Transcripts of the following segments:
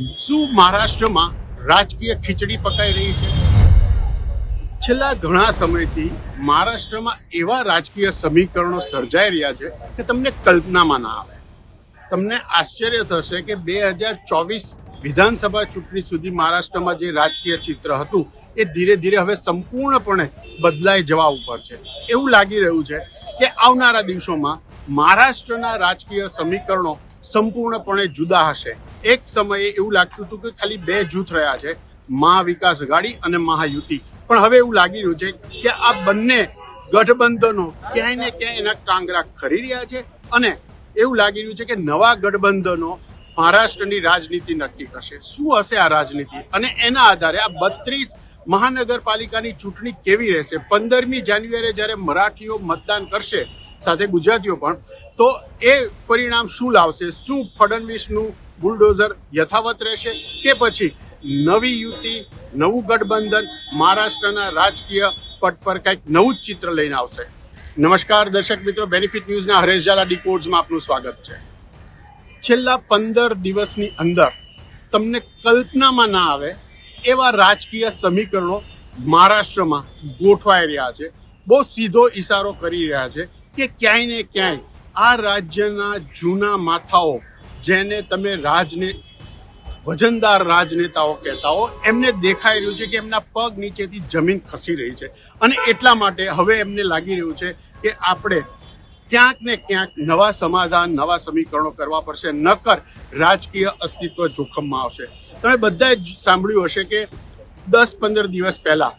શું મહારાષ્ટ્રમાં રાજકીય ખીચડી પકાઈ રહી છે? છેલ્લા ઘણા સમયથી મહારાષ્ટ્રમાં એવા રાજકીય સમીકરણો સર્જાઈ રહ્યા છે કે તમને કલ્પનામાં ના આવે. તમને આશ્ચર્ય થશે કે બે હજાર ચોવીસ વિધાનસભા ચૂંટણી સુધી મહારાષ્ટ્રમાં જે રાજકીય ચિત્ર હતું, એ ધીરે ધીરે હવે સંપૂર્ણપણે બદલાઈ જવા ઉપર છે. એવું લાગી રહ્યું છે કે આવનારા દિવસોમાં મહારાષ્ટ્રના રાજકીય સમીકરણો સંપૂર્ણપણે જુદા હશે. એક સમયે એવું લાગતું હતું કે ખાલી બે જૂથ રહ્યા છે, મહાવિકાસ અઘાડી અને મહાયુતિ. પણ હવે એવું લાગી રહ્યું છે કે આ બંને ગઠબંધનો ક્યાંય ને ક્યાંય એના કાંગરા ખરી રહ્યા છે અને એવું લાગી રહ્યું છે કે નવા ગઠબંધનો મહારાષ્ટ્રની રાજનીતિ નક્કી કરશે. શું હશે આ રાજનીતિ? અને એના આધારે આ બત્રીસ મહાનગરપાલિકાની ચૂંટણી કેવી રહેશે? પંદરમી જાન્યુઆરીએ જ્યારે મરાઠીઓ મતદાન કરશે, સાથે ગુજરાતીઓ પણ તો એ પરિણામ શું લાવશે? શું ફડણવીસનું બુલડોઝર યથાવત રહેશે કે પછી નવી યુતિ, નવું ગઠબંધન મહારાષ્ટ્રના રાજકીય પટ પર કંઈક નવું જ ચિત્ર લઈને આવશે? નમસ્કાર દર્શક મિત્રો બેનિફિટ ન્યૂઝના હરેશ ઝાલા ડીકોડ્સમાં આપનું સ્વાગત છે. છેલ્લા પંદર દિવસની અંદર તમને કલ્પનામાં ના આવે એવા રાજકીય સમીકરણો મહારાષ્ટ્રમાં ગોઠવાઈ રહ્યા છે. બહુ સીધો ઈશારો કરી રહ્યા છે કે ક્યાંય ને ક્યાંય આ રાજ્યના જૂના માથાઓ જેને તમે રાજને વજનદાર રાજનેતાઓ કહેતા હો, એમને દેખાઈ રહ્યું છે કે એમના પગ નીચેથી જમીન ખસી રહી છે. અને એટલા માટે હવે એમને લાગી રહ્યું છે કે આપણે ક્યાંક ને ક્યાંક નવા સમાધાન, નવા સમીકરણો કરવા પડશે, નકર રાજકીય અસ્તિત્વ જોખમમાં આવશે. તમે બધાએ જ સાંભળ્યું હશે કે દસ પંદર દિવસ પહેલા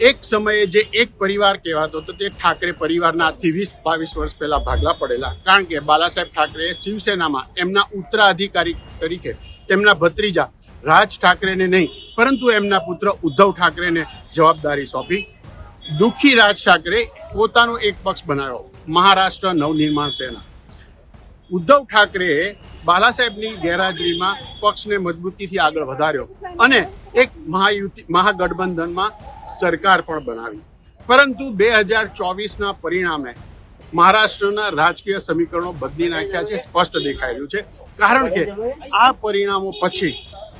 એક સમયે જે એક પરિવાર કહેવાતો હતો તે ઠાકરે પરિવારના આજથી વીસ, બાવીસ વર્ષ પહેલા ભાગલા પડેલા. કારણ કે બાલાસાહેબ ઠાકરે શિવસેનામાં એમના ઉત્તરાધિકારી તરીકે તેમના ભત્રીજા રાજ ઠાકરેને નહીં, પરંતુ એમના પુત્ર ઉદ્ધવ ઠાકરેને જવાબદારી સોંપી. દુઃખી રાજ ઠાકરે પોતાનો એક પક્ષ બનાવ્યો, મહારાષ્ટ્ર નવનિર્માણ સેના. ઉદ્ધવ ઠાકરેએ બાલાસાહેબની ગેરહાજરીમાં પક્ષને મજબૂતીથી આગળ વધાર્યો અને એક મહાયુતિ, મહાગઠબંધનમાં સરકાર પણ બનાવી. પરંતુ બે હજાર ચોવીસના પરિણામે મહારાષ્ટ્રના રાજકીય સમીકરણો બદલી નાખ્યા છે, સ્પષ્ટ દેખાઈ રહ્યું છે. કારણ કે આ પરિણામો પછી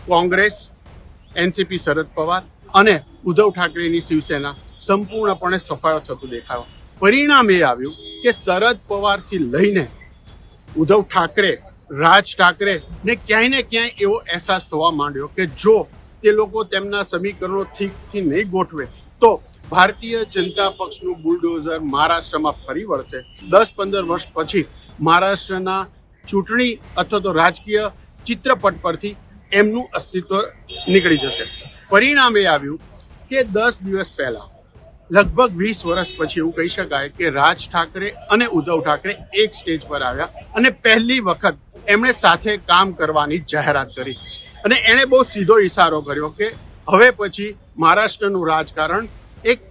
કોંગ્રેસ, એનસીપી શરદ પવાર અને ઉદ્ધવ ઠાકરેની શિવસેના સંપૂર્ણપણે સફાયો થતું દેખાયો. પરિણામ એ આવ્યું કે શરદ પવારથી લઈને ઉદ્ધવ ઠાકરે, રાજ ઠાકરે ને ક્યાંય ને ક્યાંય એવો અહેસાસ થવા માંડ્યો કે જો તે લોકો તેમના સમીકરણો ઠીકથી નહીં ગોઠવે. તો ભારતીય જનતા પક્ષનું બુલડોઝર મહારાષ્ટ્રમાં ફરી વળશે. દસ પંદર વર્ષ પછી મહારાષ્ટ્રના ચૂંટણી અથવા તો રાજકીય ચિત્રપટ પરથી એમનું અસ્તિત્વ નીકળી જશે. પરિણામ એ આવ્યું કે દસ દિવસ પહેલા, લગભગ વીસ વર્ષ પછી એવું કહી શકાય કે રાજ ઠાકરે અને ઉદ્ધવ ઠાકરે એક સ્ટેજ પર આવ્યા અને પહેલી વખત એમણે સાથે કામ કરવાની જાહેરાત કરી. અને એણે બહુ સીધો ઈશારો કર્યો કે હવે પછી મહારાષ્ટ્રનું રાજકારણ એક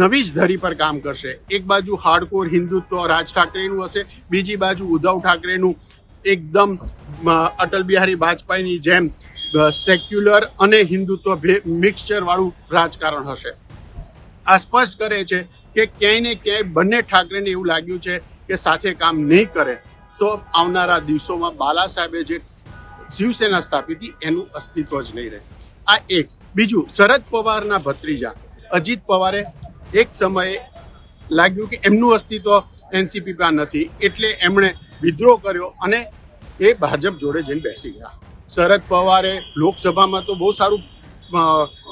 નવી જ ધરી પર કામ કરશે. એક બાજુ હાર્ડકોર હિન્દુત્વ રાજ ઠાકરેનું હશે, બીજી બાજુ ઉદ્ધવ ઠાકરેનું એકદમ અટલ બિહારી વાજપેયીની જેમ સેક્યુલર અને હિન્દુત્વ મિક્સચરવાળું રાજકારણ હશે. આ સ્પષ્ટ કરે છે કે ક્યાંય ને ક્યાંય બંને ઠાકરેને એવું લાગ્યું છે કે સાથે કામ નહીં કરે. તો આવનારા દિવસોમાં બાલા સાહેબે જે શિવસેના સ્થાપી એનું અસ્તિત્વ જ નહીં રહે. આ એક. બીજું, શરદ પવારના ભત્રીજા, અજીત પવારે એક સમયે લાગ્યું કે એમનું અસ્તિત્વ એનસીપી માં નથી, એટલે એમણે વિદ્રોહ કર્યો અને એ ભાજપ જોડે જઈને બેસી ગયા. શરદ પવારે લોકસભામાં તો બહુ સારું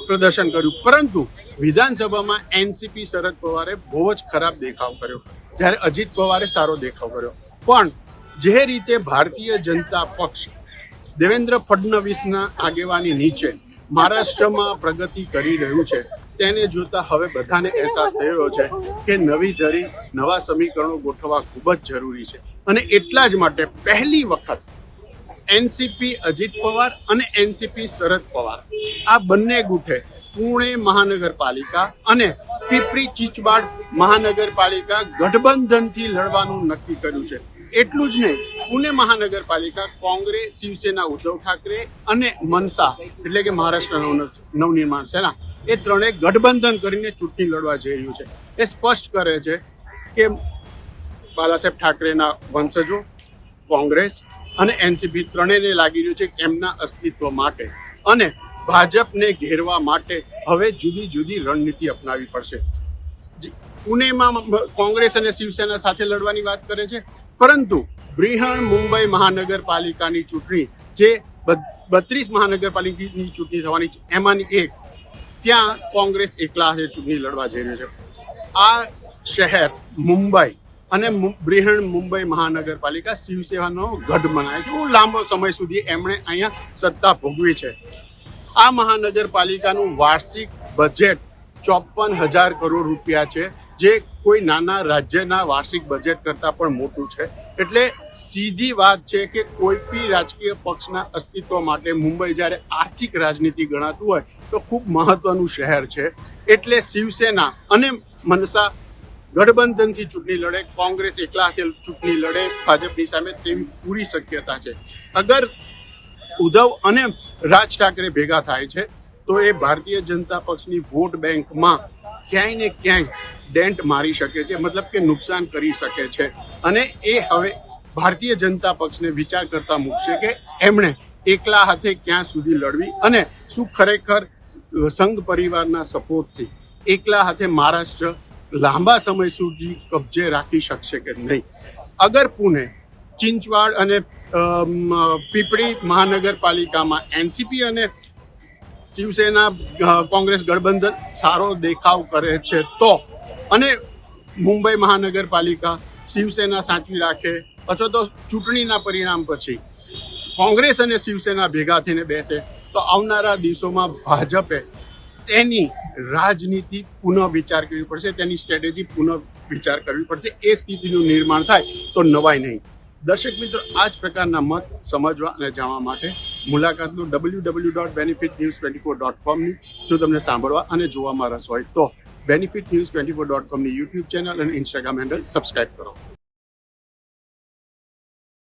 પ્રદર્શન કર્યું, પરંતુ વિધાનસભામાં એનસીપી શરદ પવારે બહુ જ ખરાબ દેખાવ કર્યો. જ્યારે અજીત પવારે સારો દેખાવ કર્યો. પણ જે રીતે ભારતીય જનતા પક્ષ દેવેન્દ્ર ફડણવીસના આગેવાની નીચે મહારાષ્ટ્રમાં પ્રગતિ કરી રહ્યું છે. તેને જોતા હવે બધાને અહેસાસ થઈ રહ્યો છે કે નવી ધરી, નવા સમીકરણો ગોઠવવા ખૂબ જ જરૂરી છે. અને એટલા જ માટે પહેલી વખત એનસીપી અજીત પવાર અને એનસીપી શરદ પવાર આ બંને ગુઠે પુણે મહાનગરપાલિકા અને પીપરી ચીચવાડ મહાનગરપાલિકા ગઠબંધનથી લડવાનું નક્કી કર્યું છે. એટલું જ નહીં પુણે મહાનગરપાલિકા કોંગ્રેસ શિવસેના ઉદ્ધવ ઠાકરે અને મનસા, એટલે કે મહારાષ્ટ્ર નવનિર્માણ સેના, એ ત્રણેય ગઠબંધન કરીને ચૂંટણી લડવા જઈ રહ્યું છે. એ સ્પષ્ટ કરે છે કે બાલાસાહેબ ઠાકરેના વંશજો, કોંગ્રેસ અને એનસીપી ત્રણેયને લાગી રહ્યું છે એમના અસ્તિત્વ માટે અને ભાજપને ઘેરવા માટે હવે જુદી જુદી રણનીતિ અપનાવવી પડશે. પુણેમાં કોંગ્રેસ અને શિવસેના સાથે લડવાની વાત કરે છે, પરંતુ બ્રિહણ મુંબઈ મહાનગરપાલિકાની ચૂંટણી, જે બત્રીસ મહાનગરપાલિકાની ચૂંટણી થવાની છે. એમાંની એક, ત્યાં કોંગ્રેસ એકલા હશે ચૂંટણી લડવા જઈ રહ્યું છે. આ શહેર મુંબઈ અને બ્રિહણ મુંબઈ મહાનગરપાલિકા શિવસેનાનો ગઢ મનાય છે. બહુ લાંબો સમય સુધી એમણે અહીંયા સત્તા ભોગવી છે. આ મહાનગરપાલિકાનું વાર્ષિક બજેટ ચોપન હજાર કરોડ રૂપિયા છે. જે કોઈ નાના રાજ્યના વાર્ષિક બજેટ કરતાં પણ મોટું છે. એટલે સીધી વાત છે કે કોઈ બી રાજકીય પક્ષના અસ્તિત્વ માટે મુંબઈ જ્યારે આર્થિક રાજનીતિ ગણાતું હોય, તો ખૂબ મહત્વનું શહેર છે. એટલે શિવસેના અને મનસા ગઠબંધનથી ચૂંટણી લડે, કોંગ્રેસ એકલા હાથે ચૂંટણી લડે, ભાજપની સામે તેવી પૂરી શક્યતા છે. અગર ઉદ્ધવ અને રાજ ઠાકરે ભેગા થાય છે, તો એ ભારતીય જનતા પક્ષની વોટ બેંકમાં ક્યાંય ને ક્યાંય ડેન્ટ મારી શકે છે, મતલબ કે નુકસાન કરી શકે છે. અને એ હવે ભારતીય જનતા પક્ષને વિચાર કરતા મૂકશે કે એમણે એકલા હાથે ક્યાં સુધી લડવી અને શું ખરેખર સંઘ પરિવારના સપોર્ટથી એકલા હાથે મહારાષ્ટ્ર લાંબા સમય સુધી કબજે રાખી શકશે કે નહીં? અગર પુણે, ચિંચવાડ અને પીપળી મહાનગરપાલિકામાં એનસીપી અને શિવસેના કોંગ્રેસ ગઠબંધન સારો દેખાવ કરે છે તો. અને મુંબઈ મહાનગરપાલિકા શિવસેના સાચવી રાખે, અથવા તો ચૂંટણીના પરિણામ પછી કોંગ્રેસ અને શિવસેના ભેગા થઈને બેસે, તો આવનારા દિવસોમાં ભાજપે તેની રાજનીતિ પુનઃ વિચાર કરવી પડશે, તેની સ્ટ્રેટેજી પુનઃ વિચાર કરવી પડશે, એ સ્થિતિનું નિર્માણ થાય તો નવાય નહીં. દર્શક મિત્રો, આ જ પ્રકારના મત સમજવા અને જાણવા માટે મુલાકાત લો W W dot benefit news twenty four dot કોમની જો તમને સાંભળવા અને જોવામાં રસ હોય તો benefit news twenty four dot કોમની YouTube channel અને ઇન્સ્ટાગ્રામ હેન્ડલ સબસ્ક્રાઇબ કરો.